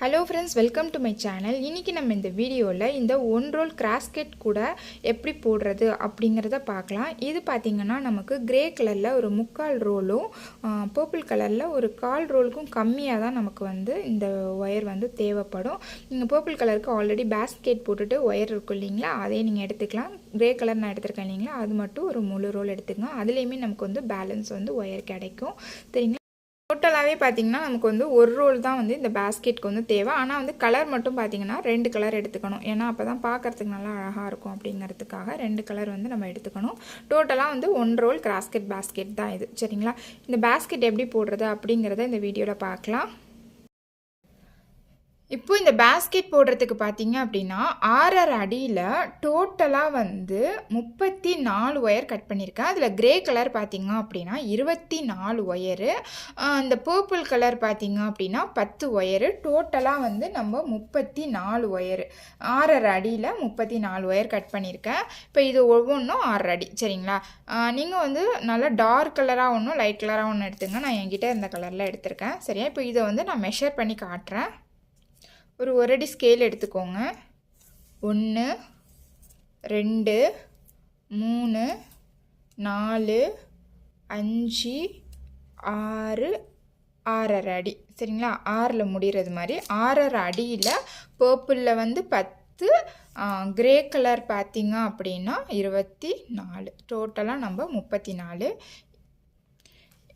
Hello friends welcome to my channel இன்றைக்கி நம்ம இந்த வீடியோவில் இந்த ஒன் ரோல் கிராஸ்கெட் கூட எப்படி போடுறது அப்படிங்கிறத பார்க்கலாம். இது பார்த்திங்கன்னா நமக்கு கிரே கலரில் ஒரு முக்கால் ரோலும் பர்பிள் கலரில் ஒரு கால் ரோலுக்கும் கம்மியாக தான் நமக்கு வந்து இந்த ஒயர் வந்து தேவைப்படும். நீங்கள் பர்பிள் கலருக்கு ஆல்ரெடி பேஸ்கெட் போட்டுட்டு ஒயர் இருக்கும் இல்லைங்களா? அதே நீங்கள் எடுத்துக்கலாம். கிரே கலர் நான் எடுத்துருக்கேன் இல்லைங்களா? அது மட்டும் ஒரு முழு ரோல் எடுத்துக்கலாம் அதுலேயுமே நமக்கு வந்து பேலன்ஸ் வந்து ஒயர் கிடைக்கும். சரிங்களா? டோட்டலாகவே பார்த்தீங்கன்னா நமக்கு வந்து ஒரு ரோல் தான் வந்து இந்த பேஸ்கெட்க்கு வந்து தேவை. ஆனால் வந்து கலர் மட்டும் பார்த்தீங்கன்னா ரெண்டு கலர் எடுத்துக்கணும். ஏன்னா அப்போ தான் பார்க்குறதுக்கு நல்லா அழகாக இருக்கும் அப்படிங்கிறதுக்காக ரெண்டு கலர் வந்து நம்ம எடுத்துக்கணும். டோட்டலாக வந்து ஒன் ரோல் கிராஸ்கெட் பேஸ்கெட் தான் இது. சரிங்களா? இந்த பேஸ்கெட் எப்படி போடுறது அப்படிங்கிறத இந்த வீடியோவில் பார்க்கலாம் இப்போ இந்த பேஸ்கெட் போடுறதுக்கு பார்த்தீங்க அப்படின்னா ஆறரை அடியில் டோட்டலாக வந்து முப்பத்தி நாலு ஒயர் கட் பண்ணியிருக்கேன். அதில் கிரே கலர் பார்த்தீங்க அப்படின்னா இருபத்தி நாலு ஒயரு இந்த பர்பிள் கலர் பார்த்தீங்க அப்படின்னா பத்து ஒயரு டோட்டலாக வந்து நம்ம முப்பத்தி நாலு ஒயரு ஆறரை அடியில் முப்பத்தி நாலு ஒயர் கட் பண்ணியிருக்கேன். இப்போ இது ஒவ்வொன்றும் ஆறரை அடி சரிங்களா? நீங்கள் வந்து நல்லா டார்க் கலராக ஒன்றும் லைட் கலராக ஒன்று எடுத்துங்க. நான் என்கிட்ட இந்த கலரில் எடுத்திருக்கேன். சரியா? இப்போ இதை வந்து நான் மெஷர் பண்ணி காட்டுறேன். ஒரு ஒரு அடி ஸ்கேல் எடுத்துக்கோங்க. ஒன்று ரெண்டு மூணு நாலு அஞ்சு ஆறு ஆறரை அடி. சரிங்களா? ஆறில் முடிகிறது மாதிரி. ஆறரை அடியில் பர்பிளில் வந்து பத்து கிரே கலர் பார்த்திங்க அப்படின்னா இருபத்தி நாலு டோட்டலாக நம்ம முப்பத்தி நாலு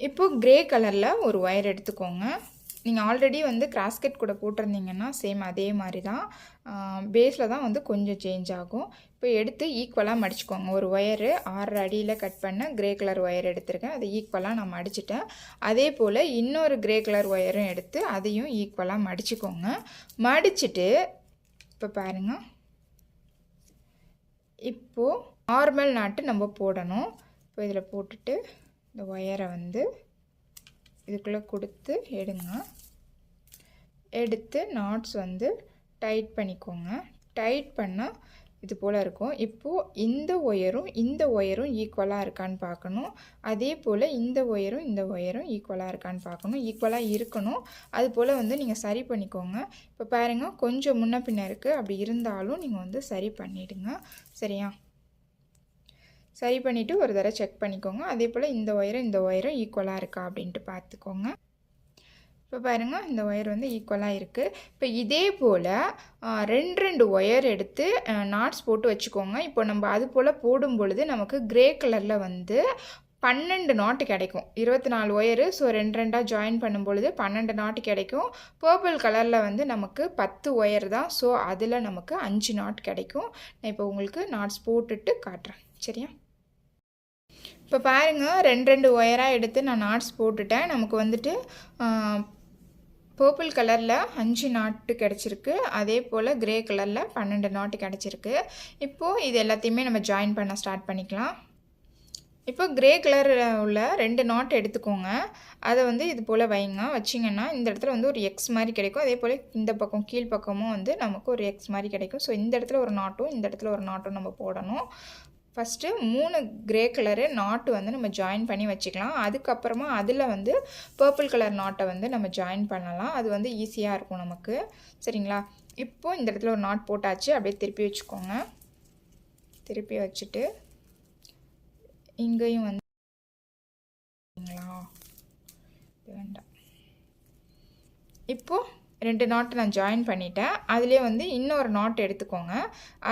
இப்போது கிரே கலரில் ஒரு ஒயர் எடுத்துக்கோங்க. நீங்கள் ஆல்ரெடி வந்து கிராஸ்கெட் கூட போட்டிருந்தீங்கன்னா சேம் அதே மாதிரி தான் பேஸில் தான் வந்து கொஞ்சம் சேஞ்ச் ஆகும். இப்போ எடுத்து ஈக்குவலாக மடிச்சுக்கோங்க. ஒரு ஒயரு ஆறு அடியில் கட் பண்ண கிரே கலர் ஒயர் எடுத்திருக்கேன். அதை ஈக்குவலாக நான் மடிச்சிட்டேன். அதே போல் இன்னொரு கிரே கலர் ஒயரும் எடுத்து அதையும் ஈக்குவலாக மடிச்சுக்கோங்க. மடிச்சுட்டு இப்போ பாருங்கள் இப்போது நார்மல் நாட்டு நம்ம போடணும். இப்போ இதில் போட்டுட்டு இந்த ஒயரை வந்து இதுக்குள்ளே கொடுத்து எடுங்க. எடுத்து நாட்ஸ் வந்து டைட் பண்ணிக்கோங்க. டைட் பண்ணால் இது போல் இருக்கும். இப்போது இந்த ஒயரும் இந்த ஒயரும் ஈக்குவலாக இருக்கான்னு பார்க்கணும். அதே போல் இந்த ஒயரும் இந்த ஒயரும் ஈக்குவலாக இருக்கான்னு பார்க்கணும். ஈக்குவலாக இருக்கணும். அது போல் வந்து நீங்கள் சரி பண்ணிக்கோங்க. இப்போ பாருங்கள் கொஞ்சம் முன்ன பின்ன இருக்குது அப்படி இருந்தாலும் நீங்கள் வந்து சரி பண்ணிவிடுங்க சரியா? சரி பண்ணிவிட்டு ஒரு தடவை செக் பண்ணிக்கோங்க. அதே போல் இந்த ஒயரும் இந்த ஒயரும் ஈக்குவலாக இருக்கா அப்படின்ட்டு பார்த்துக்கோங்க. இப்போ பாருங்கள் இந்த ஒயர் வந்து ஈக்குவலாக இருக்குது இப்போ இதே போல் ரெண்டு ரெண்டு ஒயர் எடுத்து நாட்ஸ் போட்டு வச்சுக்கோங்க. இப்போ நம்ம அது போல் போடும் பொழுது நமக்கு கிரே கலரில் வந்து பன்னெண்டு நாட்டு கிடைக்கும். இருபத்தி நாலு ஒயரு ஸோ ரெண்டு ரெண்டாக ஜாயின் பண்ணும் பொழுது பன்னெண்டு நாட்டு கிடைக்கும். பர்பிள் கலரில் வந்து நமக்கு பத்து ஒயர் தான். ஸோ அதில் நமக்கு அஞ்சு நாட் கிடைக்கும். நான் இப்போ உங்களுக்கு நாட்ஸ் போட்டுட்டு காட்டுறேன். சரியா? இப்போ பாருங்கள் ரெண்டு ரெண்டு ஒயராக எடுத்து நான் நாட்ஸ் போட்டுட்டேன். நமக்கு வந்துட்டு பர்பிள் கலரில் அஞ்சு நாட்டு கிடச்சிருக்கு. அதே போல் கிரே கலரில் பன்னெண்டு நாட்டு கிடச்சிருக்கு. இப்போது இது எல்லாத்தையுமே நம்ம ஜாயின் பண்ண ஸ்டார்ட் பண்ணிக்கலாம். இப்போ கிரே கலரில் உள்ள ரெண்டு நாட் எடுத்துக்கோங்க. அதை வந்து இது போல் வைங்க. வச்சிங்கன்னா இந்த இடத்துல வந்து ஒரு எக்ஸ் மாதிரி கிடைக்கும். அதே போல் இந்த பக்கம் கீழ் பக்கமும் வந்து நமக்கு ஒரு எக்ஸ் மாதிரி கிடைக்கும். ஸோ இந்த இடத்துல ஒரு நாட்டும் இந்த இடத்துல ஒரு நாட்டும் நம்ம போடணும். ஃபஸ்ட்டு மூணு கிரே கலரு நாட்டு வந்து நம்ம ஜாயின் பண்ணி வச்சுக்கலாம். அதுக்கப்புறமா அதில் வந்து பர்பிள் கலர் நாட்டை வந்து நம்ம ஜாயின் பண்ணலாம். அது வந்து ஈஸியாக இருக்கும் நமக்கு. சரிங்களா? இப்போது இந்த இடத்துல ஒரு நாட் போட்டாச்சு. அப்படியே திருப்பி வச்சுக்கோங்க. திருப்பி வச்சுட்டு இங்கேயும் வந்து வேண்டாம். இப்போது ரெண்டு நாட்டு நான் ஜாயின் பண்ணிட்டேன். அதுலேயே வந்து இன்னொரு நாட் எடுத்துக்கோங்க.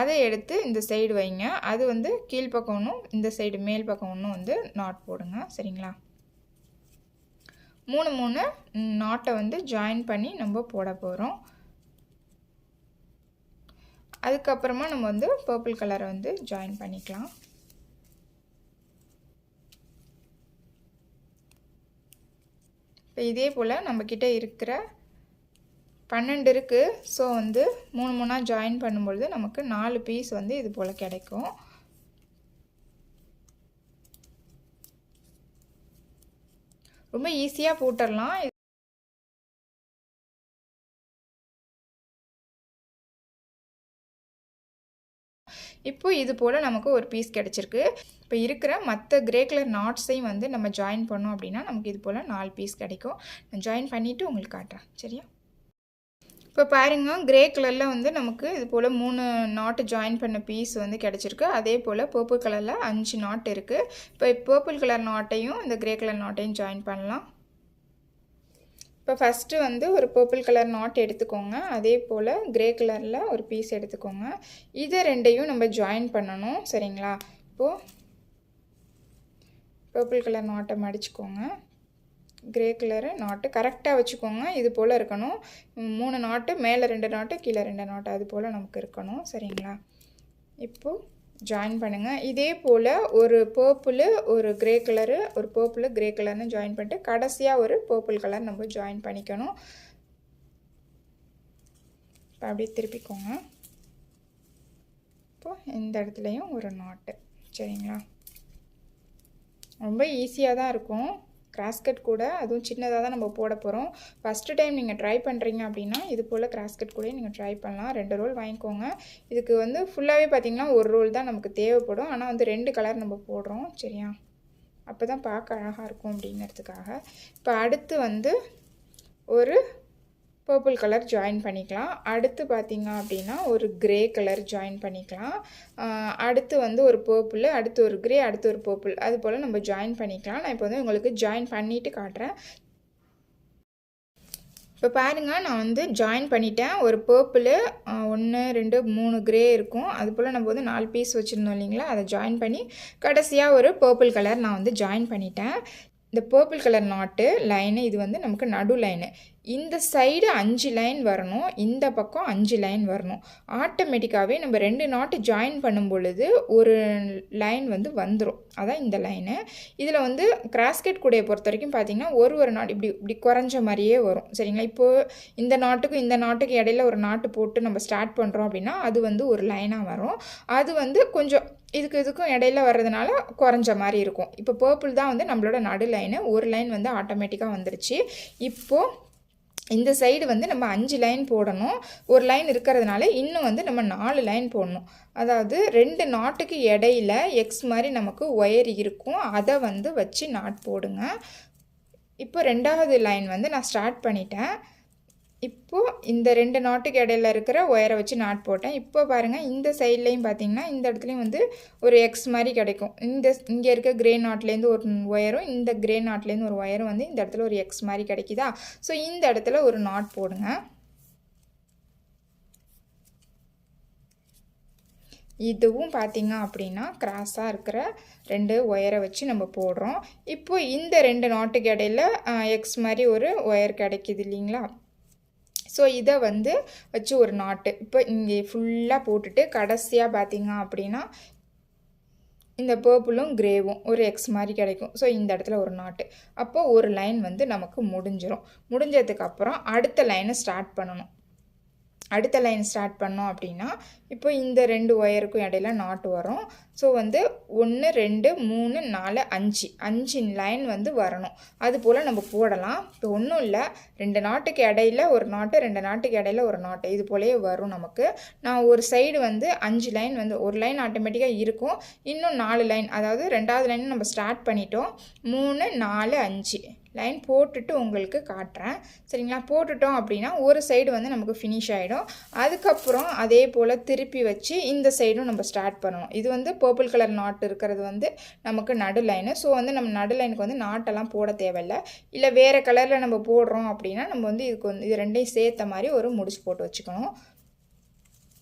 அதை எடுத்து இந்த சைடு வைங்க. அது வந்து கீழ்ப்பக்கம் ஒன்றும் இந்த சைடு மேல் பக்கம் ஒன்றும் வந்து நாட் போடுங்க. சரிங்களா? மூணு மூணு நாட்டை வந்து ஜாயின் பண்ணி நம்ம போட போகிறோம் அதுக்கப்புறமா நம்ம வந்து பர்பிள் கலரை வந்து ஜாயின் பண்ணிக்கலாம். இப்போ இதே போல் நம்மக்கிட்ட இருக்கிற பன்னெண்டு இருக்குது ஸோ வந்து மூணு மூணாக ஜாயின் பண்ணும்பொழுது நமக்கு நாலு பீஸ் வந்து இது போல் கிடைக்கும். ரொம்ப ஈஸியாக போட்டுடலாம். இப்போ இது போல் நமக்கு ஒரு பீஸ் கிடச்சிருக்கு. இப்போ இருக்கிற மற்ற கிரே கலர் நாட்ஸையும் வந்து நம்ம ஜாயின் பண்ணோம் அப்படின்னா நமக்கு இது போல் நாலு பீஸ் கிடைக்கும். நான் ஜாயின் பண்ணிவிட்டு உங்களுக்கு காட்டுறேன். சரியா? இப்போ பாருங்க கிரே கலரில் வந்து நமக்கு இது போல் மூணு நாட்டு ஜாயின் பண்ண பீஸ் வந்து கிடச்சிருக்கு. அதே போல் பர்பிள் கலரில் அஞ்சு நாட் இருக்குது இப்போ பர்பிள் கலர் நாட்டையும் இந்த கிரே கலர் நாட்டையும் ஜாயின் பண்ணலாம். இப்போ ஃபஸ்ட்டு வந்து ஒரு பர்பிள் கலர் நாட் எடுத்துக்கோங்க. அதே போல் கிரே கலரில் ஒரு பீஸ் எடுத்துக்கோங்க. இதை ரெண்டையும் நம்ம ஜாயின் பண்ணணும். சரிங்களா? இப்போது பர்பிள் கலர் நாட்டை மடிச்சுக்கோங்க. கிரே கலரு நாட்டு கரெக்டாக வச்சுக்கோங்க. இது போல் இருக்கணும். மூணு நாட்டு மேலே ரெண்டு நாட்டு கீழே ரெண்டு நாட்டு அது போல் நமக்கு இருக்கணும். சரிங்களா? இப்போது ஜாயின் பண்ணுங்கள் இதே போல் ஒரு பர்பிள் ஒரு கிரே கலரு ஒரு பர்பிள் கிரே கலர்னு ஜாயின் பண்ணிட்டு கடைசியாக ஒரு பர்பிள் கலர் நம்ம ஜாயின் பண்ணிக்கணும். இப்போ அப்படியே திருப்பிக்கோங்க. இப்போது இந்த இடத்துலையும் ஒரு நாட்டு சரிங்களா? ரொம்ப ஈஸியாக தான் இருக்கும். கிராஸ்கட் கூட அதுவும் சின்னதாக தான் நம்ம போட போகிறோம் ஃபஸ்ட்டு டைம் நீங்கள் ட்ரை பண்ணுறீங்க அப்படின்னா இது போல் கிராஸ்கட் கூட நீங்கள் ட்ரை பண்ணலாம். ரெண்டு ரோல் வாங்கிக்கோங்க. இதுக்கு வந்து ஃபுல்லாகவே பார்த்திங்கன்னா ஒரு ரோல் தான் நமக்கு தேவைப்படும். ஆனால் வந்து ரெண்டு கலர் நம்ம போடுறோம் சரியா? அப்போ தான் பார்க்க அழகாக இருக்கும் அப்படிங்கிறதுக்காக. இப்போ அடுத்து வந்து ஒரு பர்பிள் கலர் ஜாயின் பண்ணிக்கலாம். அடுத்து பார்த்திங்க அப்படின்னா ஒரு க்ரே கலர் ஜாயின் பண்ணிக்கலாம். அடுத்து வந்து ஒரு பர்பிள் அடுத்து ஒரு க்ரே அடுத்து ஒரு பர்பிள் அது போல் நம்ம ஜாயின் பண்ணிக்கலாம். நான் இப்போ வந்து உங்களுக்கு ஜாயின் பண்ணிவிட்டு காட்டுறேன். இப்போ பாருங்கள் நான் வந்து ஜாயின் பண்ணிட்டேன். ஒரு பர்பிள் ஒன்று ரெண்டு மூணு க்ரே இருக்கும். அது போல் நம்ம வந்து நாலு பீஸ் வச்சுருந்தோம் இல்லைங்களா? அதை ஜாயின் பண்ணி கடைசியாக ஒரு பர்பிள் கலர் நான் வந்து ஜாயின் பண்ணிட்டேன். இந்த பர்பிள் கலர் நாட்டு லைனு இது வந்து நமக்கு நடு லைனு இந்த சைடு அஞ்சு லைன் வரணும். இந்த பக்கம் அஞ்சு லைன் வரணும். ஆட்டோமேட்டிக்காகவே நம்ம ரெண்டு நாட்டு ஜாயின் பண்ணும் பொழுது ஒரு லைன் வந்து வந்துடும் அதான் இந்த லைனு இதில் வந்து கிராஸ்கெட் கூடையை பொறுத்த வரைக்கும் பார்த்திங்கன்னா ஒரு ஒரு நாட் இப்படி இப்படி குறைஞ்ச மாதிரியே வரும். சரிங்களா? இப்போது இந்த நாட்டுக்கும் இந்த நாட்டுக்கு இடையில ஒரு நாட்டு போட்டு நம்ம ஸ்டார்ட் பண்ணுறோம் அப்படின்னா அது வந்து ஒரு லைனாக வரும். அது வந்து கொஞ்சம் இதுக்கு இதுக்கும் இடையில வர்றதுனால குறைஞ்ச மாதிரி இருக்கும். இப்போ பர்பிள் தான் வந்து நம்மளோட நடு லைனு ஒரு லைன் வந்து ஆட்டோமேட்டிக்காக வந்துருச்சு. இப்போது இந்த சைடு வந்து நம்ம அஞ்சு லைன் போடணும். ஒரு லைன் இருக்கிறதுனால இன்னும் வந்து நம்ம நாலு லைன் போடணும். அதாவது ரெண்டு நாட்டுக்கு இடையில எக்ஸ் மாதிரி நமக்கு ஒயர் இருக்கும். அதை வந்து வச்சு நாட் போடுங்க. இப்போ ரெண்டாவது லைன் வந்து நான் ஸ்டார்ட் பண்ணிட்டேன். இப்போது இந்த ரெண்டு நாட்டுக்கு இடையில இருக்கிற ஒயரை வச்சு நாட் போட்டேன். இப்போ பாருங்கள் இந்த சைட்லேயும் பார்த்தீங்கன்னா இந்த இடத்துலையும் வந்து ஒரு எக்ஸ் மாதிரி கிடைக்கும். இந்த இங்கே இருக்க கிரே நாட்லேருந்து ஒரு ஒயரும் இந்த கிரே நாட்லேருந்து ஒரு ஒயரும் வந்து இந்த இடத்துல ஒரு எக்ஸ் மாதிரி கிடைக்குதா? ஸோ இந்த இடத்துல ஒரு நாட் போடுங்க. இதுவும் பார்த்திங்க அப்படின்னா கிராஸாக இருக்கிற ரெண்டு ஒயரை வச்சு நம்ம போடுறோம். இப்போ இந்த ரெண்டு நாட்டுக்கு இடையில எக்ஸ் மாதிரி ஒரு ஒயர் கிடைக்கிது இல்லைங்களா? ஸோ இதை வந்து வச்சு ஒரு நாட்டு. இப்போ இங்கே ஃபுல்லாக போட்டுட்டு கடைசியாக பார்த்தீங்க அப்படின்னா இந்த பர்பிளும் கிரேவும் ஒரு எக்ஸ் மாதிரி கிடைக்கும். ஸோ இந்த இடத்துல ஒரு நாட்டு. அப்போது ஒரு லைன் வந்து நமக்கு முடிஞ்சிடும் முடிஞ்சதுக்கப்புறம் அடுத்த லைனை ஸ்டார்ட் பண்ணணும். அடுத்த லைன் ஸ்டார்ட் பண்ணோம் அப்படின்னா இப்போ இந்த ரெண்டு ஒயருக்கும் இடையில நாட்டு வரும். ஸோ வந்து ஒன்று ரெண்டு மூணு நாலு அஞ்சு. அஞ்சு லைன் வந்து வரணும். அது போல் நம்ம போடலாம். இப்போ ஒன்றும் இல்லை. ரெண்டு நாட்டுக்கு இடையில ஒரு நாட்டு ரெண்டு நாட்டுக்கு இடையில ஒரு நாட்டு இது போலயே வரும் நமக்கு. நான் ஒரு சைடு வந்து அஞ்சு லைன் வந்து ஒரு லைன் ஆட்டோமேட்டிக்காக இருக்கும். இன்னும் நாலு லைன் அதாவது ரெண்டாவது லைன் நம்ம ஸ்டார்ட் பண்ணிட்டோம். மூணு நாலு அஞ்சு. லைன் போட்டுட்டு உங்களுக்கு காட்டுறேன். சரிங்களா? போட்டுட்டோம் அப்படின்னா ஒரு சைடு வந்து நமக்கு ஃபினிஷ் ஆகிடும் அதுக்கப்புறம் அதே போல் திருப்பி வச்சு இந்த சைடும் நம்ம ஸ்டார்ட் பண்ணணும் இது வந்து பர்பிள் கலர் நாட் இருக்கிறது வந்து நமக்கு நடு லைனு ஸோ வந்து நம்ம நடு லைனுக்கு வந்து நாட்டெல்லாம் போட தேவையில்ல. இல்லை வேறு கலரில் நம்ம போடுறோம் அப்படின்னா நம்ம வந்து இதுக்கு வந்து இது ரெண்டையும் சேர்த்த மாதிரி ஒரு முடிச்சு போட்டு வச்சுக்கணும்.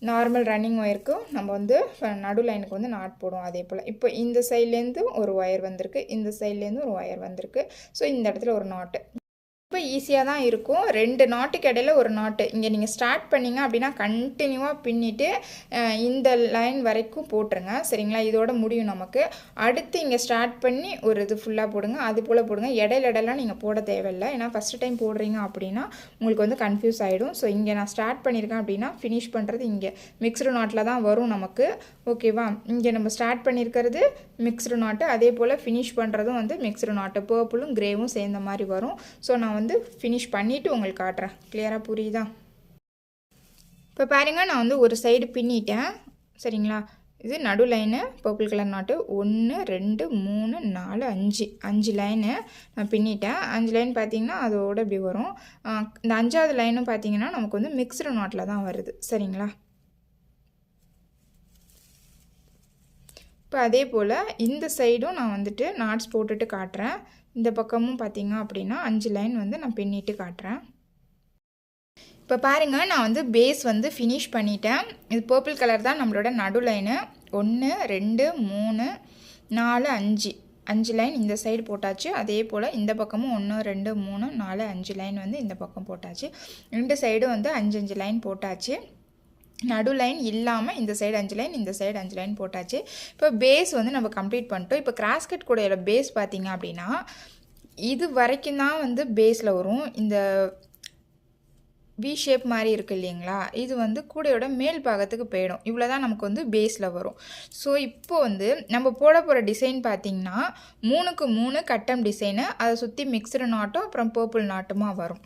நார்மல் ரன்னிங் ஒயருக்கும் நம்ம வந்து நடு லைனுக்கு வந்து நாட் போடுவோம் அதே போல். இப்போ இந்த சைட்லேருந்து ஒரு ஒயர் வந்திருக்கு இந்த சைட்லேருந்து ஒரு ஒயர் வந்திருக்கு. ஸோ இந்த இடத்துல ஒரு நாட்டு ரொம்ப ஈஸியாக தான் இருக்கும். ரெண்டு நாட்டுக்கு இடையில ஒரு நாட்டு. இங்கே நீங்கள் ஸ்டார்ட் பண்ணிங்க அப்படின்னா கண்டினியூவாக பின்னிட்டு இந்த லைன் வரைக்கும் போட்டுருங்க. சரிங்களா? இதோட முடியும் நமக்கு. அடுத்து இங்கே ஸ்டார்ட் பண்ணி ஒரு இது ஃபுல்லாக போடுங்க. அது போல் போடுங்க. இடையில இடையெல்லாம் நீங்கள் போட தேவையில்லை. ஏன்னா ஃபஸ்ட்டு டைம் போடுறீங்க அப்படின்னா உங்களுக்கு வந்து கன்ஃபியூஸ் ஆகிடும் ஸோ இங்கே நான் ஸ்டார்ட் பண்ணியிருக்கேன் அப்படின்னா ஃபினிஷ் பண்ணுறது இங்கே. மிக்ஸ்டு நாட்டில் தான் வரும் நமக்கு. ஓகேவா இங்கே நம்ம ஸ்டார்ட் பண்ணியிருக்கிறது மிக்ஸ்டு நாட்டு அதே போல் ஃபினிஷ் பண்ணுறதும் வந்து மிக்ஸ்டு நாட்டு பர்பிளும் கிரேவும் சேர்ந்த மாதிரி வரும். ஸோ நான் வந்து ஃபினிஷ் பண்ணிவிட்டு உங்களுக்கு காட்டுறேன். கிளியராக புரியுதா? இப்போ பாருங்கள் நான் வந்து ஒரு சைடு பின்னிட்டேன். சரிங்களா? இது நடு லைனு பர்பிள் கலர் நாட்டு ஒன்று ரெண்டு மூணு நாலு அஞ்சு. அஞ்சு லைனு நான் பின்னிட்டேன். அஞ்சு லைன் பார்த்தீங்கன்னா அதோட இப்படி வரும். இந்த அஞ்சாவது லைனும் பார்த்தீங்கன்னா நமக்கு வந்து மிக்சடு நாட்டில் தான் வருது. சரிங்களா? இப்போ அதே போல் இந்த சைடும் நான் வந்துட்டு நாட்ஸ் போட்டுட்டு காட்டுறேன். இந்த பக்கமும் பார்த்தீங்க அப்படின்னா அஞ்சு லைன் வந்து நான் பின்னிட்டு காட்டுறேன். இப்போ பாருங்கள் நான் வந்து பேஸ் வந்து ஃபினிஷ் பண்ணிட்டேன். இது பர்பிள் கலர் தான் நம்மளோட நடு லைனு ஒன்று ரெண்டு மூணு நாலு அஞ்சு. அஞ்சு லைன் இந்த சைடு போட்டாச்சு. அதே போல் இந்த பக்கமும் ஒன்று ரெண்டு மூணு நாலு அஞ்சு லைன் வந்து இந்த பக்கம் போட்டாச்சு. ரெண்டு சைடும் வந்து அஞ்சு அஞ்சு லைன் போட்டாச்சு. நடு லைன் இல்லாமல் இந்த சைடு அஞ்சு லைன் இந்த சைடு அஞ்சு லைன் போட்டாச்சு. இப்போ பேஸ் வந்து நம்ம கம்ப்ளீட் பண்ணிட்டோம். இப்போ கிராஸ்கட் கூடையோட பேஸ் பார்த்திங்க அப்படின்னா இது வரைக்கும் தான் வந்து பேஸில் வரும். இந்த வி ஷேப் மாதிரி இருக்குது இல்லைங்களா? இது வந்து கூடையோட மேல் பாகத்துக்கு போயிடும். இவ்வளோ தான் நமக்கு வந்து பேஸில் வரும். ஸோ இப்போ வந்து நம்ம போட போகிற டிசைன் பார்த்திங்கன்னா மூணுக்கு மூணு கட்டம் டிசைனு அதை சுற்றி மிக்சடு நாட்டும் அப்புறம் பர்பிள் நாட்டுமா வரும்.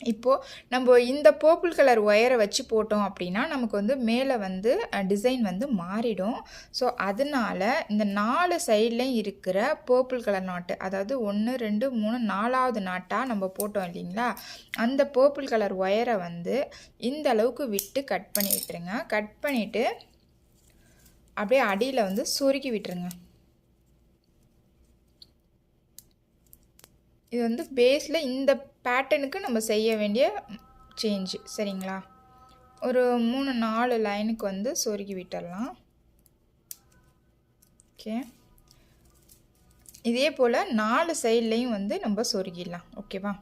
இப்போது நம்ம இந்த பர்பிள் கலர் ஒயரை வச்சு போட்டோம் அப்படின்னா நமக்கு வந்து மேலே வந்து டிசைன் வந்து மாறிடும். ஸோ அதனால இந்த நாலு சைட்லேயும் இருக்கிற பர்பிள் கலர் நாட்டு அதாவது ஒன்று ரெண்டு மூணு நாலாவது நாட்டாக நம்ம போட்டோம் இல்லைங்களா? அந்த பர்பிள் கலர் ஒயரை வந்து இந்த அளவுக்கு விட்டு கட் பண்ணி விட்டுருங்க. கட் பண்ணிவிட்டு அப்படியே அடியில் வந்து சொருக்கி விட்டுருங்க. இது வந்து பேஸில் இந்த பேட்டனுக்கு நம்ம செய்ய வேண்டிய சேஞ்சு சரிங்களா? ஒரு மூணு நாலு லைனுக்கு வந்து சொருகி விட்டுடலாம். ஓகே இதே போல் நாலு சைட்லேயும் வந்து நம்ம சொருகிடலாம். ஓகேவா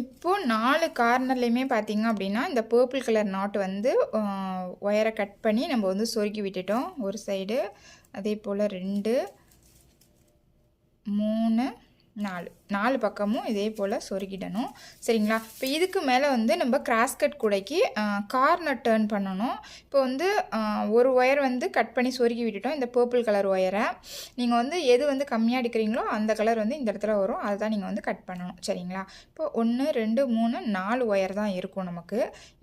இப்போ நாலு கார்னர்லேயுமே பார்த்தீங்க அப்படின்னா இந்த பர்பிள் கலர் நாட் வந்து ஒயரை கட் பண்ணி நம்ம வந்து சொருகி விட்டுட்டோம். ஒரு சைடு அதே போல் ரெண்டு மூணு நாலு. நாலு பக்கமும் இதே போல் சொருகிடணும். சரிங்களா? இப்போ இதுக்கு மேலே வந்து நம்ம கிராஸ்கட் கூடைக்கு கார்னர் டேர்ன் பண்ணணும். இப்போ வந்து ஒரு ஒயர் வந்து கட் பண்ணி சொருகி விட்டுட்டோம். இந்த பர்பிள் கலர் ஒயரை நீங்கள் வந்து எது வந்து கம்மியாக எடுக்கிறீங்களோ அந்த கலர் வந்து இந்த இடத்துல வரும். அதுதான் நீங்கள் வந்து கட் பண்ணணும். சரிங்களா? இப்போ ஒன்று ரெண்டு மூணு நாலு ஒயர் தான் இருக்கும் நமக்கு.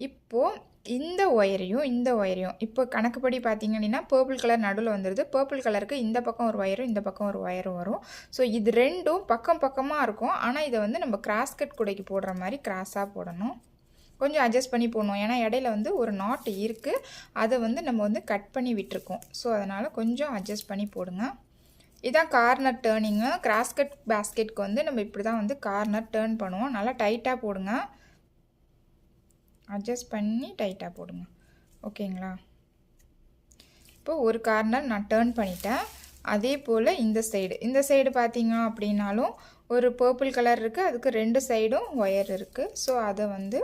இப்போது இந்த ஒயரையும் இந்த ஒயரையும். இப்போ கணக்குப்படி பார்த்தீங்க அப்படின்னா பர்பிள் கலர் நடுவில் வந்துடுது பர்பிள் கலருக்கு இந்த பக்கம் ஒரு ஒயரும் இந்த பக்கம் ஒரு ஒயரும் வரும். ஸோ இது ரெண்டும் பக்கம் பக்கமாக இருக்கும். ஆனால் இதை வந்து நம்ம கிராஸ்கட் கூடைக்கு போடுற மாதிரி கிராஸாக போடணும். கொஞ்சம் அட்ஜஸ்ட் பண்ணி போடணும். ஏன்னா இடையில வந்து ஒரு நாட் இருக்குது அதை வந்து நம்ம வந்து கட் பண்ணி விட்டுருக்கோம். ஸோ அதனால் கொஞ்சம் அட்ஜஸ்ட் பண்ணி போடுங்க. இதான் கார்னர் டேர்னிங்கு கிராஸ்கட் பேஸ்கெட்க்கு வந்து நம்ம இப்படி தான் வந்து கார்னர் டேர்ன் பண்ணுவோம். நல்லா டைட்டாக போடுங்க. அட்ஜஸ்ட் பண்ணி டைட்டாக போடுங்க. ஓகேங்களா? இப்போ ஒரு கார்னர் நான் டேர்ன் பண்ணிட்டேன். அதே போல் இந்த சைடு. இந்த சைடு பார்த்தீங்க அப்படின்னாலும் ஒரு பர்பிள் கலர் இருக்குது அதுக்கு ரெண்டு சைடும் ஒயர் இருக்குது ஸோ அதை வந்து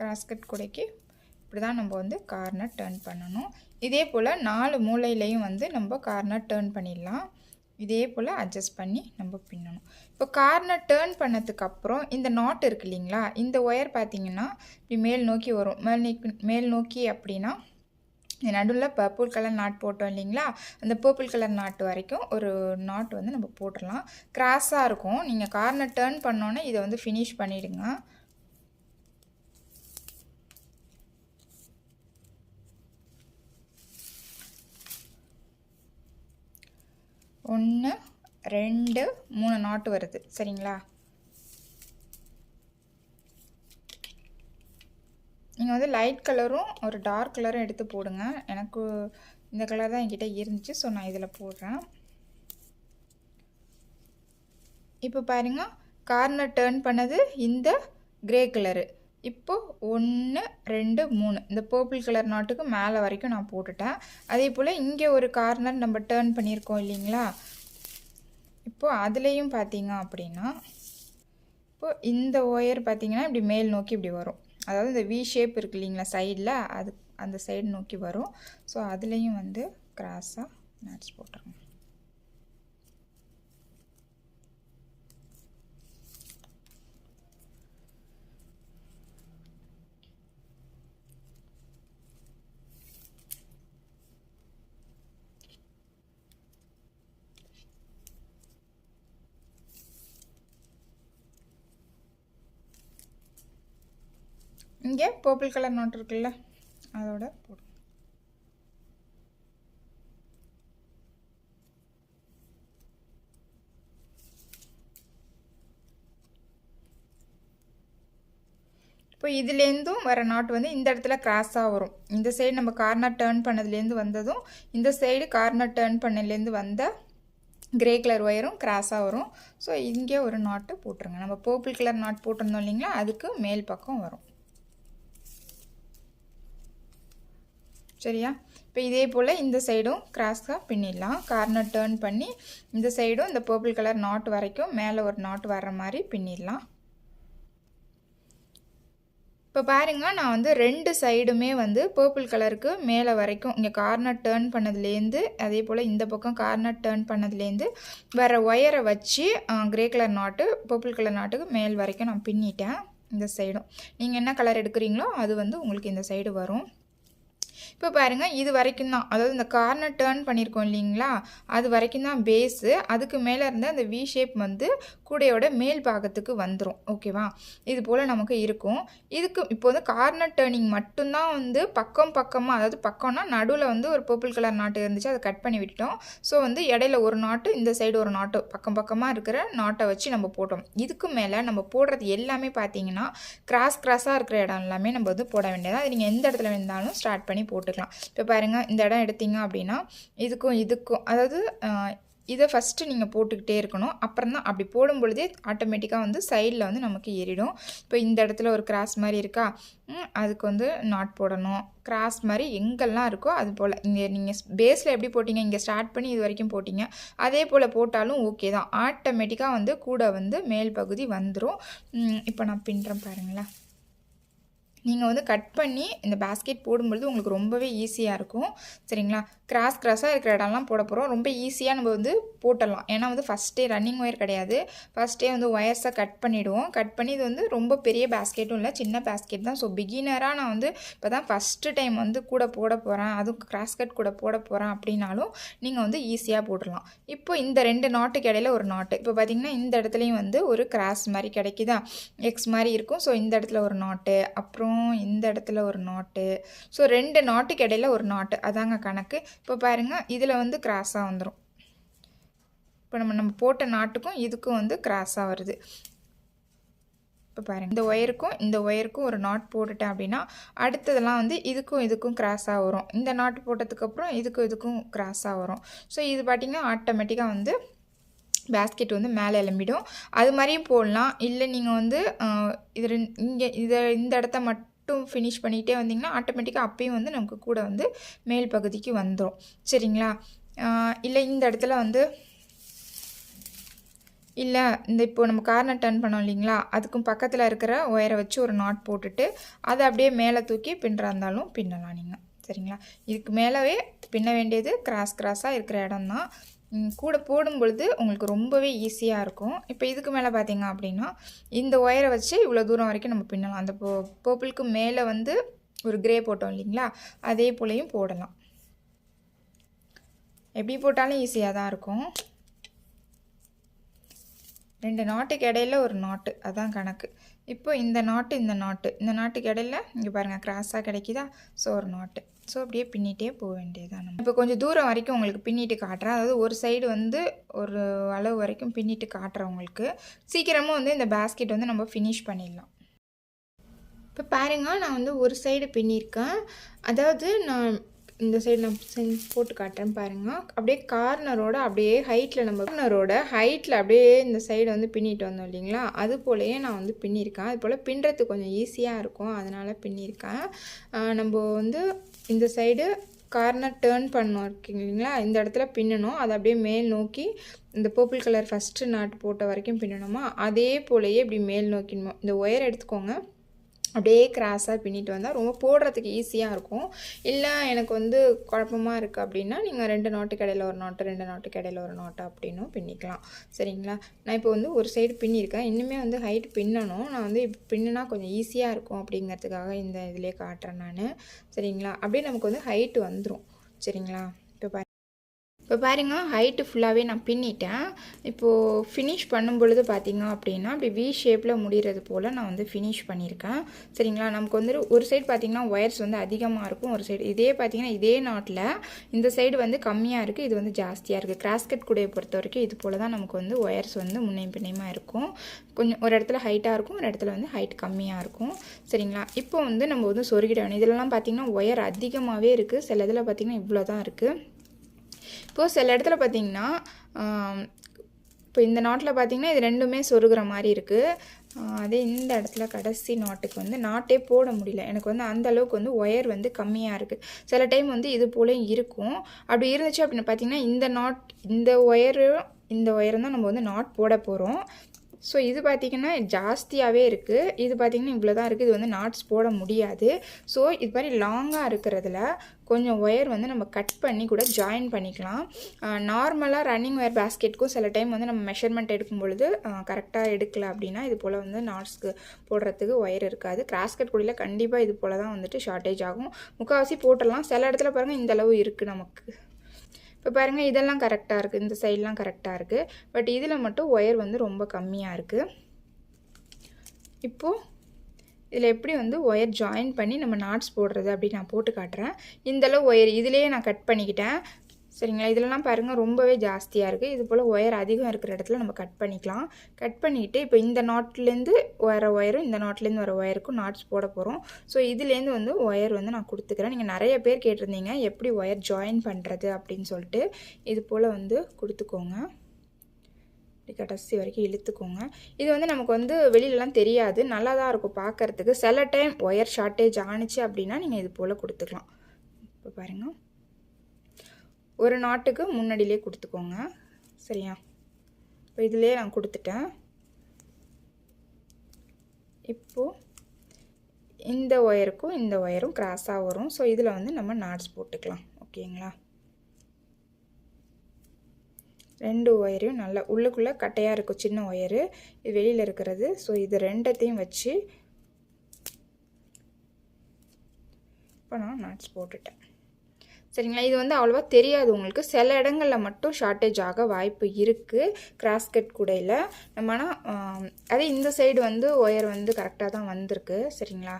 கிராஸ்கட் கூடைக்கு இப்படி தான் நம்ம வந்து கார்னர் டேர்ன் பண்ணணும். இதே போல் நாலு மூலையிலையும் வந்து நம்ம கார்னர் டேர்ன் பண்ணிடலாம். இதே போல் அட்ஜஸ்ட் பண்ணி நம்ம பின்னணும். இப்போ கார்னர் டேர்ன் பண்ணதுக்கப்புறம் இந்த நாட் இருக்கு இல்லைங்களா? இந்த ஒயர் பார்த்தீங்கன்னா இப்படி மேல் நோக்கி வரும். மேல் நோக்கி மேல் நோக்கி அப்படின்னா இந்த நடுவில் பர்பிள் கலர் நாட் போட்டோம் இல்லைங்களா? அந்த பர்பிள் கலர் நாட்டு வரைக்கும் ஒரு நாட் வந்து நம்ம போட்டுடலாம். கிராஸாக இருக்கும். நீங்கள் கார்னர் டேர்ன் பண்ணோன்னே இதை வந்து ஃபினிஷ் பண்ணிவிடுங்க ஒன்று ரெண்டு மூணு நாட்டு வருது. சரிங்களா? நீங்கள் வந்து லைட் கலரும் ஒரு டார்க் கலரும் எடுத்து போடுங்க. எனக்கு இந்த கலர் தான் என்கிட்ட இருந்துச்சு ஸோ நான் இதில் போடுறேன். இப்போ பாருங்க கார்னர் டேர்ன் பண்ணது இந்த கிரே கலரு இப்போது ஒன்று ரெண்டு மூணு. இந்த பர்பிள் கலர் நாட்டுக்கு மேலே வரைக்கும் நான் போட்டுட்டேன். அதே போல் இங்கே ஒரு கார்னர் நம்ம டேர்ன் பண்ணியிருக்கோம் இல்லைங்களா? இப்போது அதுலேயும் பார்த்தீங்க அப்படின்னா இப்போது இந்த ஒயர் பார்த்திங்கன்னா இப்படி மேல் நோக்கி இப்படி வரும். அதாவது இந்த வி ஷேப் இருக்கு இல்லைங்களா சைடில் அது அந்த சைடு நோக்கி வரும். ஸோ அதுலேயும் வந்து கிராஸாக நட்ஸ் போட்டுருங்க. இங்கே பர்பிள் கலர் நாட் இருக்குல்ல அதோட போடு. இப்போ இதுலேருந்தும் வர நாட் வந்து இந்த இடத்துல கிராஸாக வரும். இந்த சைடு நம்ம கார்னர் டேர்ன் பண்ணதுலேருந்து வந்ததும் இந்த சைடு கார்னர் டேர்ன் பண்ணதுலேருந்து வந்த கிரே கலர் ஒயரும் கிராஸாக வரும். ஸோ இங்கே ஒரு நாட்டு போட்டுருங்க. நம்ம பர்பிள் கலர் நாட் போட்டிருந்தோம் இல்லைங்களா அதுக்கு மேல் பக்கம் வரும். சரியா? இப்போ இதே போல் இந்த சைடும் கிராஸாக பின்னிடலாம். கார்னர் டேர்ன் பண்ணி இந்த சைடும் இந்த பர்பிள் கலர் நாட் வரைக்கும் மேலே ஒரு நாட் வர்ற மாதிரி பின்னிடலாம். இப்போ பாருங்கள் நான் வந்து ரெண்டு சைடுமே வந்து பர்பிள் கலருக்கு மேலே வரைக்கும் இங்கே கார்னர் டேர்ன் பண்ணதுலேருந்து அதே போல் இந்த பக்கம் கார்னர் டேர்ன் பண்ணதுலேருந்து வர ஒயரை வச்சு grey colour knot purple colour நாட்டுக்கு மேல் வரைக்கும் நான் பின்னிட்டேன் இந்த சைடும் நீங்கள் என்ன கலர் எடுக்கிறீங்களோ அது வந்து உங்களுக்கு இந்த சைடு வரும். இப்போ பாருங்கள் இது வரைக்கும் தான். அதாவது இந்த கார்னர் டேர்ன் பண்ணியிருக்கோம் இல்லைங்களா? அது வரைக்கும் தான் பேஸு அதுக்கு மேலே இருந்த அந்த வி ஷேப் வந்து கூடையோட மேல் பாகத்துக்கு வந்துடும் ஓகேவா இது போல் நமக்கு இருக்கும். இதுக்கு இப்போ வந்து கார்னர் டேர்னிங் மட்டும்தான் வந்து பக்கம் பக்கமாக அதாவது பக்கம்னா நடுவில் வந்து ஒரு பர்பிள் கலர் நாட்டு இருந்துச்சு அதை கட் பண்ணி விட்டுட்டோம். ஸோ வந்து இடையில ஒரு நாட்டு இந்த சைடு ஒரு நாட்டு பக்கம் பக்கமாக இருக்கிற நாட்டை வச்சு நம்ம போட்டோம். இதுக்கு மேலே நம்ம போடுறது எல்லாமே பார்த்தீங்கன்னா கிராஸ் கிராஸாக இருக்கிற இடம் எல்லாமே நம்ம வந்து போட வேண்டியதாக அது நீங்கள் எந்த இடத்துல இருந்தாலும் ஸ்டார்ட் பண்ணி போட்டுக்கலாம். இப்போ பாருங்கள் இந்த இடம் எடுத்தீங்க அப்படின்னா இதுக்கும் இதுக்கும் அதாவது இதை ஃபஸ்ட்டு நீங்கள் போட்டுக்கிட்டே இருக்கணும். அப்புறம் தான் அப்படி போடும் பொழுதே ஆட்டோமேட்டிக்காக வந்து சைடில் வந்து நமக்கு ஏறிடும். இப்போ இந்த இடத்துல ஒரு கிராஸ் மாதிரி இருக்கா? அதுக்கு வந்து நாட் போடணும். கிராஸ் மாதிரி எங்கெல்லாம் இருக்கோ அது போல். இங்கே நீங்கள் பேஸில் எப்படி போட்டிங்க? இங்கே ஸ்டார்ட் பண்ணி இது வரைக்கும் போட்டிங்க. அதே போல் போட்டாலும் ஓகே தான். ஆட்டோமேட்டிக்காக வந்து கூட வந்து மேல் பகுதி வந்துடும் இப்போ நான் பின்னுறேன் பாருங்களேன். நீங்கள் வந்து கட் பண்ணி இந்த பேஸ்கெட் போடும்பொழுது உங்களுக்கு ரொம்பவே ஈஸியாக இருக்கும். சரிங்களா? கிராஸ் கிராஸாக இருக்கிற இடம்லாம் போட போகிறோம் ரொம்ப ஈஸியாக நம்ம வந்து போட்டலாம் ஏன்னா வந்து ஃபஸ்ட்டே ரன்னிங் ஒயர் கிடையாது. ஃபஸ்ட்டே வந்து ஒயர்ஸை கட் பண்ணிவிடுவோம் கட் பண்ணி இது வந்து ரொம்ப பெரிய பேஸ்கெட்டும் இல்லை. சின்ன பேஸ்கெட் தான். ஸோ பிகினராக நான் வந்து இப்போ தான் ஃபஸ்ட்டு டைம் வந்து கூட போட போகிறேன் அதுவும் கிராஸ் கட் கூட போட போகிறேன் அப்படின்னாலும் நீங்கள் வந்து ஈஸியாக போட்டுடலாம். இப்போ இந்த ரெண்டு நாட்டுக்கு இடையில ஒரு நாட்டு இப்போ பார்த்திங்கன்னா இந்த இடத்துலையும் வந்து ஒரு கிராஸ் மாதிரி கிடைக்குதா? எக்ஸ் மாதிரி இருக்கும். ஸோ இந்த இடத்துல ஒரு நாட்டு அப்புறம் இந்த இடத்துல ஒரு நாட்டு ஸோ ரெண்டு நாட்டுக்கு இடையில ஒரு நாட்டு அதாங்க கணக்கு. இப்போ பாருங்கள் இதில் வந்து கிராஸாக வந்துடும் இப்போ நம்ம நம்ம போட்ட நாட்டுக்கும் இதுக்கும் வந்து கிராஸாக வருது. இப்போ பாருங்கள் இந்த ஒயருக்கும் இந்த ஒயருக்கும் ஒரு நாட் போட்டுட்டேன் அப்படின்னா அடுத்ததெல்லாம் வந்து இதுக்கும் இதுக்கும் கிராஸாக வரும். இந்த நாட்டு போட்டதுக்கப்புறம் இதுக்கும் இதுக்கும் கிராஸாக வரும். ஸோ இது பார்த்திங்கன்னா ஆட்டோமேட்டிக்காக வந்து பேஸ்கெட் வந்து மேலே இளம்பிடும் அது மாதிரியும் போடலாம். இல்லை நீங்கள் வந்து இது இங்கே இதை இந்த இடத்த மட்டும் ஃபினிஷ் பண்ணிகிட்டே வந்தீங்கன்னா ஆட்டோமேட்டிக்காக அப்பயும் வந்து நமக்கு கூட வந்து மேல் பகுதிக்கு வந்துடும் சரிங்களா? இல்லை இந்த இடத்துல வந்து இல்லை இந்த இப்போ நம்ம கார்னர் டர்ன் பண்ணோம் இல்லைங்களா? அதுக்கும் பக்கத்தில் இருக்கிற ஒயரை வச்சு ஒரு நாட் போட்டுட்டு அதை அப்படியே மேலே தூக்கி பின்னுறா இருந்தாலும் பின்னலாம் நீங்கள் சரிங்களா? இதுக்கு மேலவே பின்ன வேண்டியது கிராஸ் கிராஸாக இருக்கிற இடம் தான் கூட போடும் பொழுது உங்களுக்கு ரொம்பவே ஈஸியாக இருக்கும். இப்போ இதுக்கு மேலே பார்த்தீங்க அப்படின்னா இந்த ஒயரை வச்சு இவ்வளோ தூரம் வரைக்கும் நம்ம பின்னலாம். அந்த போ பர்பிளுக்கு மேலே வந்து ஒரு கிரே போட்டோம் இல்லைங்களா? அதே போலையும் போடலாம். எப்படி போட்டாலும் ஈஸியாக தான் இருக்கும். ரெண்டு நாட்டுக்கு இடையில ஒரு நாட்டு அதான் கணக்கு. இப்போ இந்த நாட்டு இந்த நாட்டு. இந்த நாட்டுக்கு இடையில இங்கே பாருங்கள் கிராஸாக கிடைக்குதா? ஸோ ஒரு நாட்டு. ஸோ அப்படியே பின்னிட்டே போக வேண்டியதான் நம்ம. இப்போ கொஞ்சம் தூரம் வரைக்கும் உங்களுக்கு பின்னிட்டு காட்டுறேன். அதாவது ஒரு சைடு வந்து ஒரு அளவு வரைக்கும் பின்னிட்டு காட்டுறேன் உங்களுக்கு. சீக்கிரமாக வந்து இந்த பேஸ்கெட் வந்து நம்ம ஃபினிஷ் பண்ணிடலாம். இப்போ பாருங்க நான் வந்து ஒரு சைடு பின்னியிருக்கேன் அதாவது நான் இந்த சைடு நான் போட்டு காட்டுறேன் பாருங்கள் அப்படியே கார்னரோட அப்படியே ஹைட்டில் நம்ம கார்னரோட ஹைட்டில் அப்படியே இந்த சைடு வந்து பின்னிட்டு வந்தோம் இல்லைங்களா? அது போலயே நான் வந்து பின்னியிருக்கேன் அது போல் பின்னுறது கொஞ்சம் ஈஸியாக இருக்கும். அதனால் பின்னியிருக்கேன் நம்ம வந்து இந்த சைடு கார்னர் டேர்ன் பண்ணோம் இருக்கீங்க இல்லைங்களா இந்த இடத்துல பின்னணும். அதை அப்படியே மேல் நோக்கி இந்த பர்பிள் கலர் ஃபஸ்ட்டு நாட்டு போட்ட வரைக்கும் பின்னணுமா? அதே போலயே இப்படி மேல் நோக்கிடணும் இந்த ஒயர் எடுத்துக்கோங்க. அப்படியே கிராஸாக பின்னிட்டு வந்தால் ரொம்ப போடுறதுக்கு ஈஸியாக இருக்கும். இல்லை எனக்கு வந்து குழப்பமாக இருக்குது அப்படின்னா நீங்கள் ரெண்டு நாட்டு கடையில் ஒரு நாட்டு ரெண்டு நாட்டு கடையில் ஒரு நாட்டு அப்படின்னும் பின்னிக்கலாம். சரிங்களா? நான் இப்போ வந்து ஒரு சைடு பின்னியிருக்கேன் இன்னுமே வந்து ஹைட் பின்னணும். நான் வந்து இப்போ பின்னுனா கொஞ்சம் ஈஸியாக இருக்கும் அப்படிங்கிறதுக்காக இந்த இதிலே காட்டுறேன் நான். சரிங்களா? அப்படியே நமக்கு வந்து ஹைட்டு வந்துடும் சரிங்களா? இப்போ இப்போ பாருங்கள் ஹைட்டு ஃபுல்லாகவே நான் பின்னிட்டேன். இப்போது ஃபினிஷ் பண்ணும் பொழுது பார்த்தீங்க அப்படின்னா அப்படி வி ஷேப்பில் முடிகிறது போல் நான் வந்து ஃபினிஷ் பண்ணியிருக்கேன். சரிங்களா? நமக்கு வந்து ஒரு சைடு பார்த்தீங்கன்னா ஒயர்ஸ் வந்து அதிகமாக இருக்கும். ஒரு சைடு இதே பார்த்தீங்கன்னா இதே நாட்டில் இந்த சைடு வந்து கம்மியாக இருக்குது இது வந்து ஜாஸ்தியாக இருக்குது கிராஸ்கட் கூடையை பொறுத்த வரைக்கும் இது போல் தான் நமக்கு வந்து ஒயர்ஸ் வந்து முன்னையும் பின்னையுமாக இருக்கும். கொஞ்சம் ஒரு இடத்துல ஹைட்டாக இருக்கும் ஒரு இடத்துல வந்து ஹைட் கம்மியாக இருக்கும். சரிங்களா? இப்போ வந்து நம்ம வந்து சொருகிட வேணும் இதெல்லாம் பார்த்தீங்கன்னா ஒயர் அதிகமாகவே இருக்குது சில இதில் பார்த்தீங்கன்னா இவ்வளோ தான் இருக்குது இப்போது சில இடத்துல பார்த்தீங்கன்னா இப்போ இந்த நாட்டில் பார்த்திங்கன்னா இது ரெண்டுமே சொருகிற மாதிரி இருக்குது அதே இந்த இடத்துல கடைசி நாட்டுக்கு வந்து நாட்டே போட முடியல. எனக்கு வந்து அந்த அளவுக்கு வந்து ஒயர் வந்து கம்மியாக இருக்குது சில டைம் வந்து இது போல இருக்கும். அப்படி இருந்துச்சு அப்படின்னு பார்த்தீங்கன்னா இந்த நாட் இந்த ஒயரும் இந்த ஒயரும் தான் நம்ம வந்து நாட் போட போகிறோம் ஸோ இது பார்த்திங்கன்னா ஜாஸ்தியாகவே இருக்குது இது பார்த்திங்கன்னா இவ்வளோ தான் இருக்குது இது வந்து நாட்ஸ் போட முடியாது. ஸோ இது மாதிரி லாங்காக இருக்கிறதுல கொஞ்சம் ஒயர் வந்து நம்ம கட் பண்ணி கூட ஜாயின் பண்ணிக்கலாம். நார்மலாக ரன்னிங் ஒயர் பேஸ்கெட்டுக்கும் சில டைம் வந்து நம்ம மெஷர்மெண்ட் எடுக்கும் பொழுது கரெக்டாக எடுக்கல அப்படின்னா இது போல் வந்து நாட்ஸ்க்கு போடுறதுக்கு ஒயர் இருக்காது. கிராஸ்கட் குழியில் கண்டிப்பாக இது போல் தான் வந்துட்டு ஷார்ட்டேஜ் ஆகும். முக்கால்வாசி போட்டுடலாம். சில இடத்துல பாருங்கள் இந்த அளவு இருக்குது நமக்கு. இப்போ பாருங்கள் இதெல்லாம் கரெக்டாக இருக்குது இந்த சைட்லாம் கரெக்டாக இருக்குது பட் இதில் மட்டும் ஒயர் வந்து ரொம்ப கம்மியாக இருக்குது இப்போது இதில் எப்படி வந்து ஒயர் ஜாயின் பண்ணி நம்ம நாட்ஸ் போடுறது அப்படின்னு நான் போட்டு காட்டுறேன். இந்தளவு ஒயர் இதிலேயே நான் கட் பண்ணிக்கிட்டேன். சரிங்களா? இதிலலாம் பாருங்கள் ரொம்பவே ஜாஸ்தியாக இருக்குது இது போல் ஒயர் அதிகம் இருக்கிற இடத்துல நம்ம கட் பண்ணிக்கலாம். கட் பண்ணிவிட்டு இப்போ இந்த நாட்லேருந்து வர ஒயரும் இந்த நாட்லேருந்து வர ஒயருக்கும் நாட்ஸ் போட போகிறோம் ஸோ இதுலேருந்து வந்து ஒயர் வந்து நான் கொடுத்துக்கிறேன். நீங்கள் நிறைய பேர் கேட்டிருந்தீங்க எப்படி ஒயர் ஜாயின் பண்ணுறது அப்படின்னு சொல்லிட்டு. இது போல் வந்து கொடுத்துக்கோங்க. கடைசி வரைக்கும் இழுத்துக்கோங்க. இது வந்து நமக்கு வந்து வெளியிலலாம் தெரியாது. நல்லா தான் இருக்கும் பார்க்குறதுக்கு சில டைம் ஒயர் ஷார்ட்டேஜ் ஆணுச்சு அப்படின்னா நீங்கள் இது போல் கொடுத்துக்கலாம். இப்போ பாருங்கள் ஒரு நாட்டுக்கு முன்னாடியிலே கொடுத்துக்கோங்க. சரியா? இப்போ இதிலே நான் கொடுத்துட்டேன். இப்போது இந்த ஒயருக்கும் இந்த ஒயரும் கிராஸாக வரும். ஸோ இதில் வந்து நம்ம நாட்ஸ் போட்டுக்கலாம். ஓகேங்களா ரெண்டு ஒயரையும் நல்லா உள்ளுக்குள்ளே கட்டையாக இருக்கும் சின்ன ஒயரு இது வெளியில் இருக்கிறது. ஸோ இது ரெண்டத்தையும் வச்சு இப்போ நான் நாட்ஸ் போட்டுட்டேன். சரிங்களா? இது வந்து அவ்வளோவா தெரியாது உங்களுக்கு. சில இடங்களில் மட்டும் ஷார்ட்டேஜ் ஆக வாய்ப்பு இருக்குது கிராஸ்கட் கூடையில் நம்ம ஆனால் அதே இந்த சைடு வந்து ஒயர் வந்து கரெக்டாக தான் வந்திருக்கு. சரிங்களா?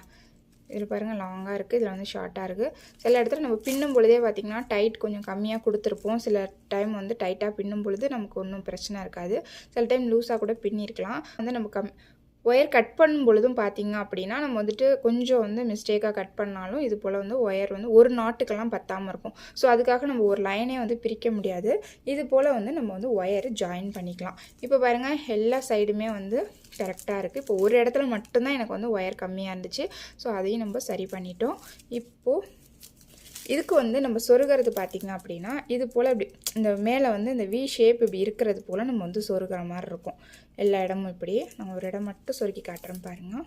இதில் பாருங்கள் லாங்காக இருக்குது இதில் வந்து ஷார்ட்டாக இருக்குது சில இடத்துல நம்ம பின்னும் பொழுதே பார்த்திங்கன்னா டைட் கொஞ்சம் கம்மியாக கொடுத்துருப்போம். சில டைம் வந்து டைட்டாக பின்னும் பொழுது நமக்கு ஒன்றும் பிரச்சனை இருக்காது. சில டைம் லூஸாக கூட பின்னிருக்கலாம். வந்து நம்ம கம் ஒயர் கட் பண்ணும் பொழுதும் பார்த்தீங்க அப்படின்னா நம்ம வந்துட்டு கொஞ்சம் வந்து மிஸ்டேக்காக கட் பண்ணாலும் இது போல் வந்து ஒயர் வந்து ஒரு நாட்டுக்கெல்லாம் பத்தாமல் இருக்கும். ஸோ அதுக்காக நம்ம ஒரு லைனே வந்து பிரிக்க முடியாது. இது போல் வந்து நம்ம வந்து ஒயர் ஜாயின் பண்ணிக்கலாம். இப்போ பாருங்கள் எல்லா சைடுமே வந்து கரெக்டாக இருக்குது இப்போ ஒரு இடத்துல மட்டும்தான் எனக்கு வந்து ஒயர் கம்மியாக இருந்துச்சு. ஸோ அதையும் நம்ம சரி பண்ணிட்டோம். இப்போது இதுக்கு வந்து நம்ம சொருகிறது பார்த்திங்க அப்படின்னா இது போல் இப்படி இந்த மேலே வந்து இந்த வி ஷேப் இப்படி இருக்கிறது போல் நம்ம வந்து சொருகிற மாதிரி இருக்கும். எல்லா இடமும் இப்படி நான் ஒரு இடம் மட்டும் சொருக்கி காட்டுறேன் பாருங்கள்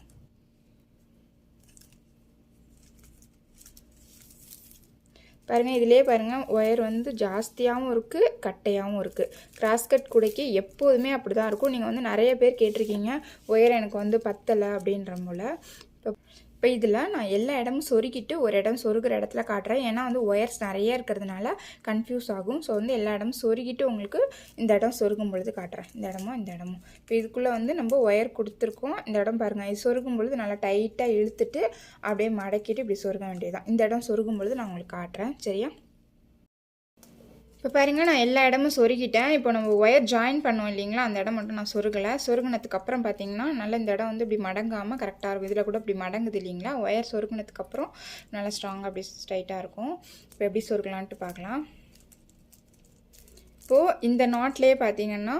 பாருங்கள் இதிலே பாருங்கள் ஒயர் வந்து ஜாஸ்தியாகவும் இருக்குது கட்டையாகவும் இருக்குது கிராஸ்கட் கூடைக்கு எப்போதுமே அப்படி தான் இருக்கும். நீங்கள் வந்து நிறைய பேர் கேட்டிருக்கீங்க ஒயர் எனக்கு வந்து பத்தலை அப்படின்ற போல். இப்போ இப்போ இதில் நான் எல்லா இடமும் சொருக்கிட்டு ஒரு இடம் சொருகிற இடத்துல காட்டுறேன். ஏன்னா வந்து ஒயர்ஸ் நிறைய இருக்கிறதுனால கன்ஃபியூஸ் ஆகும். ஸோ வந்து எல்லா இடமும் சொருகிட்டு உங்களுக்கு இந்த இடம் சொருகும் பொழுது காட்டுறேன். இந்த இடமும் இந்த இடமும் இப்போ இதுக்குள்ளே வந்து நம்ம ஒயர் கொடுத்துருக்கோம். இந்த இடம் பாருங்கள் இது சொருகும் பொழுது நல்லா டைட்டாக இழுத்துட்டு அப்படியே மடக்கிட்டு இப்படி சொருக வேண்டியதுதான். இந்த இடம் சொருகும் பொழுது நான் உங்களுக்கு காட்டுறேன். சரியா? இப்போ பாருங்கள் நான் எல்லா இடமும் சொருகிட்டேன். இப்போ நம்ம ஒயர் ஜாயின் பண்ணுவோம் இல்லைங்களா? அந்த இடம் மட்டும் நான் சொருகலை. சொருகினதுக்கப்புறம் பார்த்தீங்கன்னா நல்லா இந்த இடம் வந்து இப்படி மடங்காமல் கரெக்டாக இருக்கும். இதில் கூட இப்படி மடங்குது இல்லைங்களா? ஒயர் சொருகினதுக்கப்புறம் நல்லா ஸ்ட்ராங்காக அப்படி ஸ்ட்ரைட்டாக இருக்கும். இப்போ எப்படி சொருகலான்ட்டு பார்க்கலாம் இப்போது இந்த நாட்லேயே பார்த்தீங்கன்னா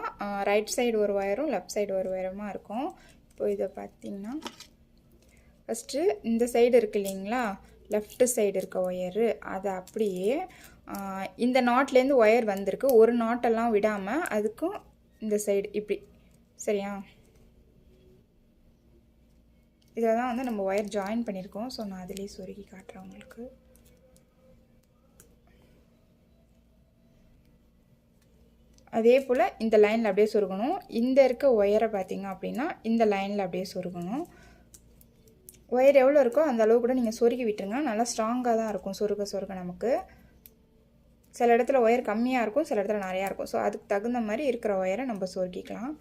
ரைட் சைடு ஒரு ஒயரும் லெஃப்ட் சைடு ஒரு ஒயரமாக இருக்கும். இப்போது இதை பார்த்தீங்கன்னா ஃபஸ்ட்டு இந்த சைடு இருக்குது இல்லைங்களா? லெஃப்ட் சைடு இருக்க ஒயரு அதை அப்படியே இந்த நாட்லேருந்து ஒயர் வந்திருக்கு. ஒரு நாட்டெல்லாம் விடாமல் அதுக்கும் இந்த சைடு இப்படி. சரியா? இதில் தான் வந்து நம்ம ஒயர் ஜாயின் பண்ணியிருக்கோம். ஸோ நான் அதிலே சொருகி காட்டுறேன் உங்களுக்கு. அதே போல் இந்த லைனில் அப்படியே சொருகணும். இந்த இருக்க ஒயரை பார்த்தீங்க அப்படின்னா இந்த லைனில் அப்படியே சொருகணும். ஒயர் எவ்வளோ இருக்கோ அந்த அளவு கூட நீங்கள் சொருகி விட்டுருங்க. நல்லா ஸ்ட்ராங்காக தான் இருக்கும் சொருக சொருக நமக்கு. சில இடத்துல ஒயர் கம்மியாக இருக்கும் சில இடத்துல நிறையா இருக்கும். ஸோ அதுக்கு தகுந்த மாதிரி இருக்கிற ஒயரை நம்ம சொருகிக்கலாம்.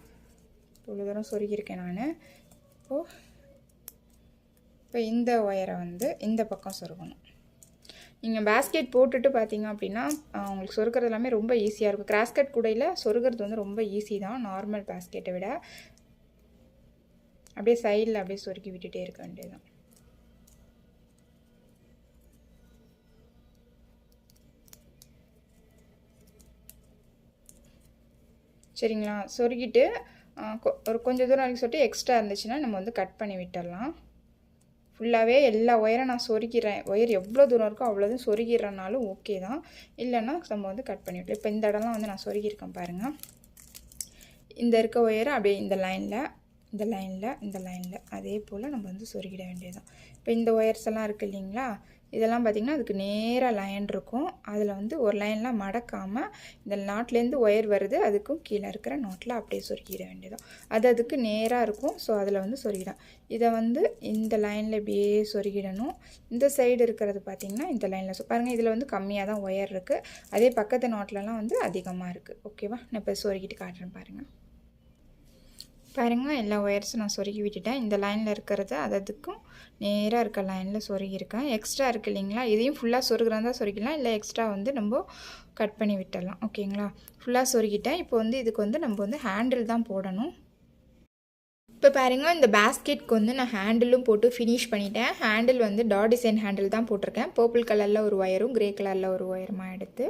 இவ்வளோ தூரம் சொருகியிருக்கேன் நான். இப்போது இப்போ இந்த ஒயரை வந்து இந்த பக்கம் சொருகணும். நீங்கள் பேஸ்கெட் போட்டுட்டு பார்த்தீங்க அப்படின்னா உங்களுக்கு சொருக்கிறது எல்லாமே ரொம்ப ஈஸியாக இருக்கும். கிராஸ்கட் கூடையில் சொருகிறது வந்து ரொம்ப ஈஸி தான். நார்மல் பேஸ்கெட்டை விட. அப்படியே சைடில் அப்படியே சொருக்கி விட்டுட்டே இருக்க வேண்டியதுதான். சரிங்களா? சொருகிட்டு கொ- ஒரு கொஞ்சம் தூரம் வரைக்கும் சொல்லிட்டு எக்ஸ்ட்ரா இருந்துச்சுன்னா நம்ம வந்து கட் பண்ணி விட்டுடலாம் ஃபுல்லாகவே எல்லா ஒயரை நான் சொருகிறேன். ஒயர் எவ்வளோ தூரம் இருக்கோ அவ்வளோதும் சொருகிறனாலும் ஓகே தான். இல்லைன்னா நம்ம வந்து கட் பண்ணி விட்டலாம் இப்போ இந்த இடம்லாம் வந்து நான் சொருகியிருக்கேன் பாருங்கள் இந்த இருக்க ஒயரை அப்படியே இந்த லைனில் இந்த லைனில் இந்த லைனில் அதே போல் நம்ம வந்து சொருகிட வேண்டியதுதான். இப்போ இந்த ஒயர்ஸ் எல்லாம் இருக்குது இல்லைங்களா? இதெல்லாம் பார்த்திங்கன்னா அதுக்கு நேராக லைன் இருக்கும். அதில் வந்து ஒரு லைன்லாம் மடக்காமல் இந்த நாட்லேருந்து ஒயர் வருது. அதுக்கும் கீழே இருக்கிற நாட்டில் அப்படியே சொருகிட வேண்டியதான் அது அதுக்கு நேராக இருக்கும். ஸோ அதில் வந்து சொருகிடும். இதை வந்து இந்த லைனில் இப்படியே சொருகிடணும். இந்த சைடு இருக்கிறது பார்த்திங்கன்னா இந்த லைனில் பாருங்கள் இதில் வந்து கம்மியாக தான் ஒயர் இருக்குது அதே பக்கத்து நாட்டிலலாம் வந்து அதிகமாக இருக்குது ஓகேவா நான் இப்போ சொருகிட்டு காட்டுறேன் பாருங்கள் பாருங்கள் எல்லா ஒயர்ஸும் நான் சொருகி விட்டுட்டேன். இந்த லைனில் இருக்கிறது அது அதுக்கும் நேராக இருக்க லைனில் சொருகியிருக்கேன். எக்ஸ்ட்ரா இருக்குது இல்லைங்களா? இதையும் ஃபுல்லாக சொருகிறதா சொருகிடலாம் இல்லை எக்ஸ்ட்ரா வந்து நம்ம கட் பண்ணி விட்டுடலாம் ஓகேங்களா ஃபுல்லாக சொருகிட்டேன். இப்போ வந்து இதுக்கு வந்து நம்ம வந்து ஹேண்டில் தான் போடணும். இப்போ பாருங்க இந்த பேஸ்கெட்க்கு வந்து நான் ஹேண்டிலும் போட்டு ஃபினிஷ் பண்ணிட்டேன். ஹேண்டில் வந்து டாட் டிசைன் ஹேண்டில் தான் போட்டிருக்கேன். பர்பிள் கலரில் ஒரு ஒயரும் கிரே கலரில் ஒரு ஒயருமா எடுத்து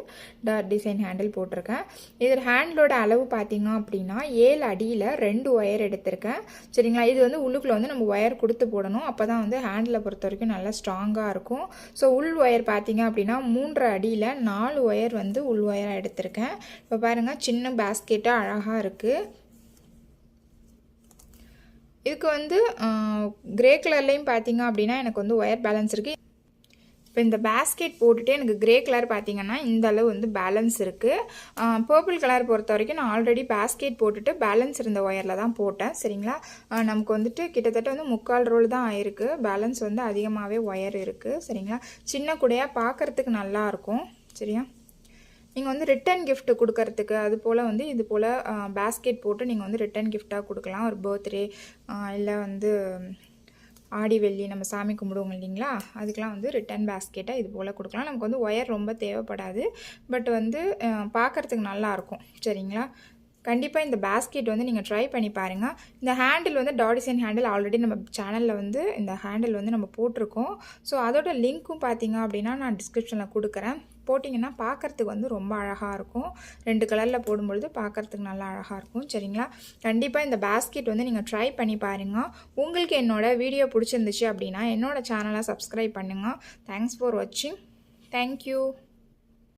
டாட் டிசைன் ஹேண்டில் போட்டிருக்கேன். இதில் ஹேண்டிலோட அளவு பார்த்தீங்க அப்படின்னா ஏழு அடியில் ரெண்டு ஒயர் எடுத்திருக்கேன். சரிங்களா? இது வந்து உள்ளுக்குள்ளே வந்து நம்ம ஒயர் கொடுத்து போடணும். அப்போ தான் வந்து ஹேண்டிலை பொறுத்த வரைக்கும் நல்லா ஸ்ட்ராங்காக இருக்கும். ஸோ உள் ஒயர் பார்த்திங்க அப்படின்னா மூன்றரை அடியில் நாலு ஒயர் வந்து உள் ஒயராக எடுத்திருக்கேன். இப்போ பாருங்கள் சின்ன பேஸ்கெட்டாக அழகாக இருக்குது இதுக்கு வந்து கிரே கலர்லேயும் பார்த்தீங்க அப்படின்னா எனக்கு வந்து ஒயர் பேலன்ஸ் இருக்குது இப்போ இந்த பேஸ்கெட் போட்டுட்டு எனக்கு கிரே கலர் பார்த்தீங்கன்னா இந்த அளவு வந்து பேலன்ஸ் இருக்குது பர்பிள் கலர் பொறுத்த வரைக்கும் நான் ஆல்ரெடி பேஸ்கெட் போட்டுட்டு பேலன்ஸ் இருந்த ஒயரில் தான் போட்டேன். சரிங்களா? நமக்கு வந்துட்டு கிட்டத்தட்ட வந்து முக்கால் ரோல் தான் ஆயிருக்கு. பேலன்ஸ் வந்து அதிகமாகவே ஒயர் இருக்குது சரிங்களா? சின்ன கூடையாக பார்க்குறதுக்கு நல்லா இருக்கும். சரியா? நீங்கள் வந்து ரிட்டன் கிஃப்ட்டு கொடுக்கறதுக்கு அது போல் வந்து இது போல் பேஸ்கெட் போட்டு நீங்கள் வந்து ரிட்டன் கிஃப்டாக கொடுக்கலாம். ஒரு பர்த்டே இல்லை வந்து ஆடி வெள்ளி நம்ம சாமி கும்பிடுவோம் இல்லைங்களா? அதுக்கெலாம் வந்து ரிட்டன் பேஸ்கெட்டாக இது போல் கொடுக்கலாம். நமக்கு வந்து ஒயர் ரொம்ப தேவைப்படாது. பட் வந்து பார்க்குறதுக்கு நல்லாயிருக்கும் சரிங்களா? கண்டிப்பாக இந்த பேஸ்கெட் வந்து நீங்கள் ட்ரை பண்ணி பாருங்கள் இந்த ஹேண்டில் வந்து டாடிசைன் ஹேண்டில் ஆல்ரெடி நம்ம சேனலில் வந்து இந்த ஹேண்டில் வந்து நம்ம போட்டிருக்கோம். ஸோ அதோட லிங்க்கும் பார்த்தீங்க அப்படின்னா நான் டிஸ்கிரிப்ஷனில் கொடுக்குறேன். போட்டிங்கன்னா பார்க்குறதுக்கு வந்து ரொம்ப அழகாக இருக்கும். ரெண்டு கலரில் போடும்பொழுது பார்க்குறதுக்கு நல்லா அழகாக இருக்கும். சரிங்களா? கண்டிப்பாக இந்த பேஸ்கெட் வந்து நீங்கள் ட்ரை பண்ணி பாருங்கள் உங்களுக்கு என்னோடய வீடியோ பிடிச்சிருந்துச்சு அப்படின்னா என்னோடய சேனலை சப்ஸ்கிரைப் பண்ணுங்கள் தேங்க்ஸ் ஃபார் வாட்சிங் தேங்க்யூ